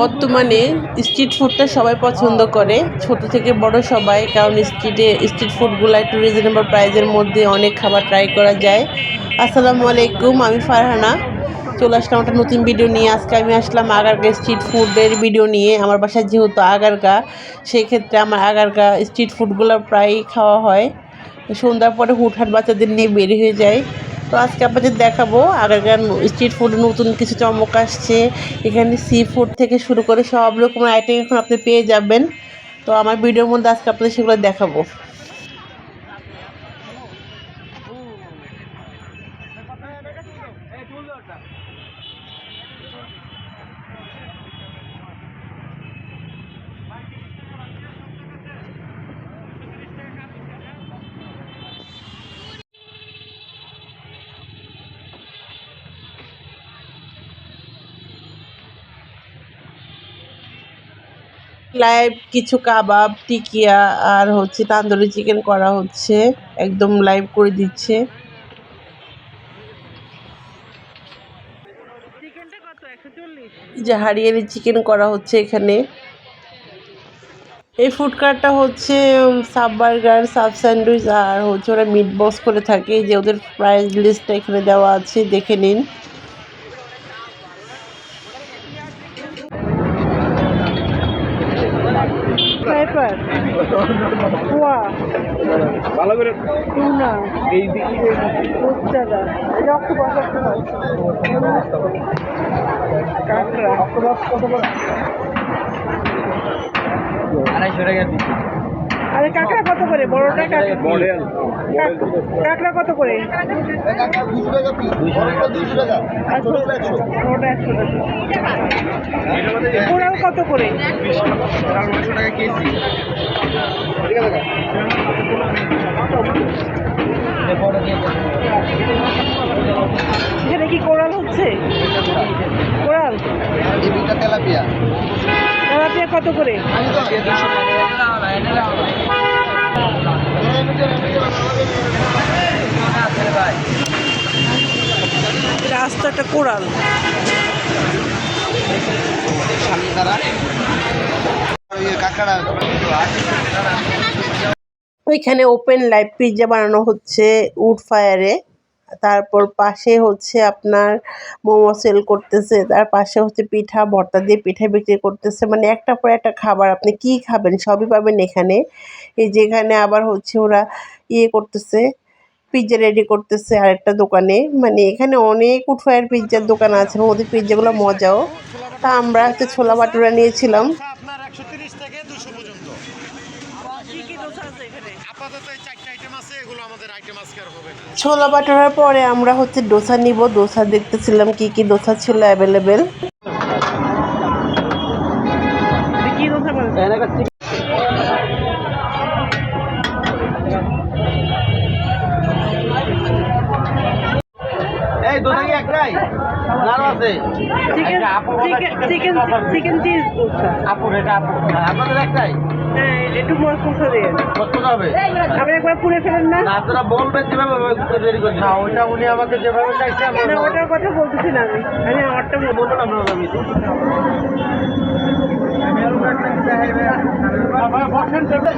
বর্তমানে স্ট্রিট ফুডটা সবাই পছন্দ করে। ছোট থেকে বড় সবাই, কারণ স্ট্রিটে স্ট্রিট ফুডগুলো একটু রিজনেবল প্রাইসের মধ্যে অনেক খাবার ট্রাই করা যায়। আসসালামু আলাইকুম, আমি ফারহানা। চলে আসলাম একটা নতুন ভিডিও নিয়ে। আজকে আমি আসলাম আগারগা স্ট্রিট ফুডের ভিডিও নিয়ে। আমার বাসায় যেহেতু আগারগা সেই ক্ষেত্রে আমার আগারগা স্ট্রিট ফুডগুলো প্রায়ই খাওয়া হয়। সন্ধ্যার পরে হুটহাট বাচ্চাদের নিয়ে বের হয়ে যায়। তো আজকে আপনাদের দেখাবো আগারগার স্ট্রিট ফুড নতুন কিছু চমক আসছে। এখানে সি ফুড থেকে শুরু করে সব রকম আইটেম এখন আপনি পেয়ে যাবেন। তো আমার ভিডিওর মধ্যে আজকে আপনাদের সেগুলো দেখাবো। লাইভ কিছু কাবাব টিকিয়া আর হচ্ছে তান্দুরি চিকেন করা হচ্ছে। একদম লাইভ করে দিচ্ছে। যে হারিয়ালি চিকেন করা হচ্ছে এখানে। এই ফুড কার্টটা হচ্ছে সাব বার্গার সাব স্যান্ডউইচ আর হচ্ছে ওরা মিট বক্স করে থাকে। যে ওদের প্রাইস লিস্টটা এখানে দেওয়া আছে দেখে নিন। পোয়া ভালো করে টুনা। এই দিকে। রূপচাঁদা। এই অক্টোপাস অক্টোপাস। কাঁকড়া। কত করে? আড়াইশো টাকা দিচ্ছি আরে কাঁকড়া কত করে? বড়টা কাঁকড়া কত করে? কোরাল কত করে? টাকা। কেজি ঠিক আছে এখানে কি কোরাল হচ্ছে কোরাল? তেলাপিয়া তেলাপিয়া কত করে? রাস্তাটা কোরাল। ওইখানে ওপেন লাইভ পিৎজা বানানো হচ্ছে উড ফায়ারে তারপর পাশে হচ্ছে আপনার মোমো সেল করতেছে, তার পাশে হচ্ছে পিঠা, ভর্তা দিয়ে পিঠা বিক্রি করতেছে। মানে একটা পর একটা খাবার, আপনি কি খাবেন? সবই পাবেন এখানে। এই যেখানে আবার হচ্ছে ওরা ইয়ে করতেছে পিৎজা রেডি করতেছে আরেকটা দোকানে। মানে এখানে অনেক উড ফায়ার পিৎজার দোকান আছে, ওদের পিৎজাগুলো মজাও। তা আমরা হচ্ছে ছোলা ভাটুরা নিয়েছিলাম। ছোলা বাটার পরে আমরা হচ্ছে ডোসা নিব। ডোসা দেখতেছিলাম কি কি ডোসা ছিল available chicken chicken chicken cheese আপুর এটা আপু। আপনাদের একটাই একটু মশলা দিয়ে। কত হবে? আপনি একবার পুড়ে ফেলেন না? না আপনারা বলবেন যেভাবে রেডি করে না ওইটা উনি আমাকে যেভাবে চাইছে আমি না ওটার কথা বলতেছি না আমি। আমি আমারটা বলব আপনারা আমি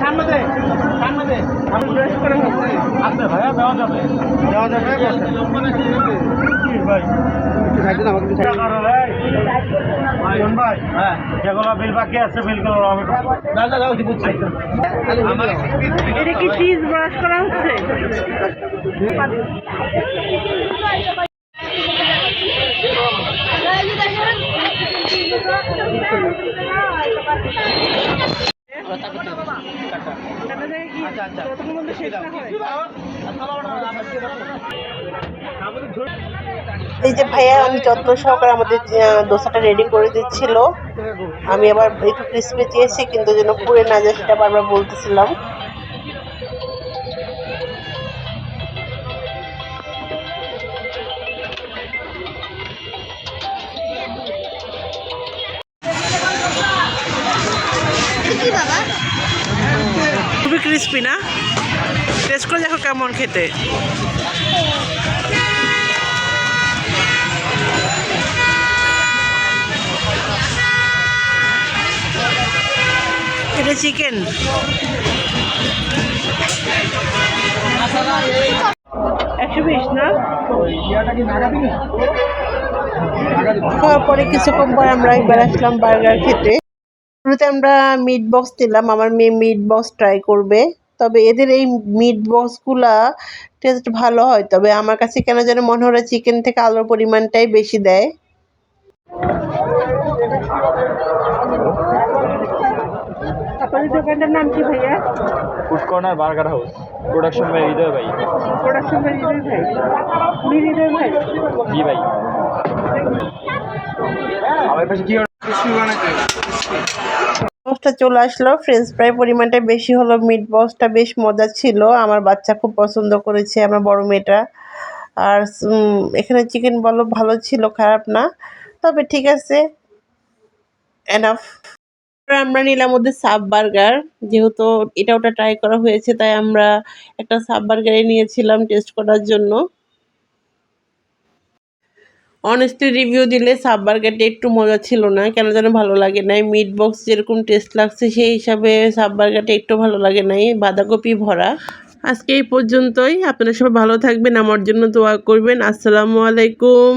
সামনে দে সামনে দে আমি ব্রাশ করা আপনি ভাইয়া দেওয়া যাবে। দেওয়া যাবে ভাই। ভাই। হ্যাঁ। যেগুলো বিল বাকি আছে বিলগুলো আমি না দাও বুঝছি এটা কি চিজ ব্রাশ করা হচ্ছে? আচ্ছা আচ্ছা। এই যে ভাইয়া, আমি যত্ন সহকারে আমাদের দোসাটা রেডি করে দিচ্ছিল। আমি আবার একটু ক্রিসপি চেয়েছি, কিন্তু যেন পুড়ে না যায় সেটা বারবার বলতেছিলাম। খুবই ক্রিসপি না? টেস্ট করে দেখো কেমন খেতে। এটা চিকেন। একশো বিশ, না? খাওয়ার পরে কিছুক্ষণ পরে আমরা একবার আসলাম বার্গার খেতে। শুরুতে আমরা মিট বক্স দিলাম, আমার মেয়ে মিট বক্স ট্রাই করবে। তবে এদের এই মিট বক্সগুলা টেস্ট ভালো হয়। তবে আমার কাছে কেন যেন মনে হয় চিকেন থেকে আলোর পরিমাণটাই বেশি দেয়। আপনাদের দোকানটার নাম কি ভাইয়া? Food corner burger house production by Hridoy ভাই। প্রোডাকশন ভাই হৃদয় ভাই। উনি হৃদয় ভাই? জি ভাই। আমার পাশে কি বক্সটা চলে আসলো ফ্রেঞ্চ ফ্রাই পরিমাণটা বেশি হলো মিট বক্সটা বেশ মজা ছিল। আমার বাচ্চা খুব পছন্দ করেছে, আমার বড় মেয়েটা। আর এখানে চিকেন বলো, ভালো ছিল, খারাপ না। তবে ঠিক আছে এনাফ আমরা নিলাম ওদের সাব বার্গার। যেহেতু এটা ওটা ট্রাই করা হয়েছে, তাই আমরা একটা সাব বার্গারে নিয়েছিলাম টেস্ট করার জন্য। অনেস্টলি রিভিউ দিলে সাব বার্গারটা একটু মজা ছিল না। কেন যেন ভালো লাগে নাই। মিট বক্স যেরকম টেস্ট লাগছে, সেই হিসাবে সাব বার্গারটা একটু ভালো লাগে নাই। বাঁধাকপি ভরা। আজকে এই পর্যন্তই। আপনারা সবাই ভালো থাকবেন। আমার জন্য দোয়া করবেন। আসসালামু আলাইকুম।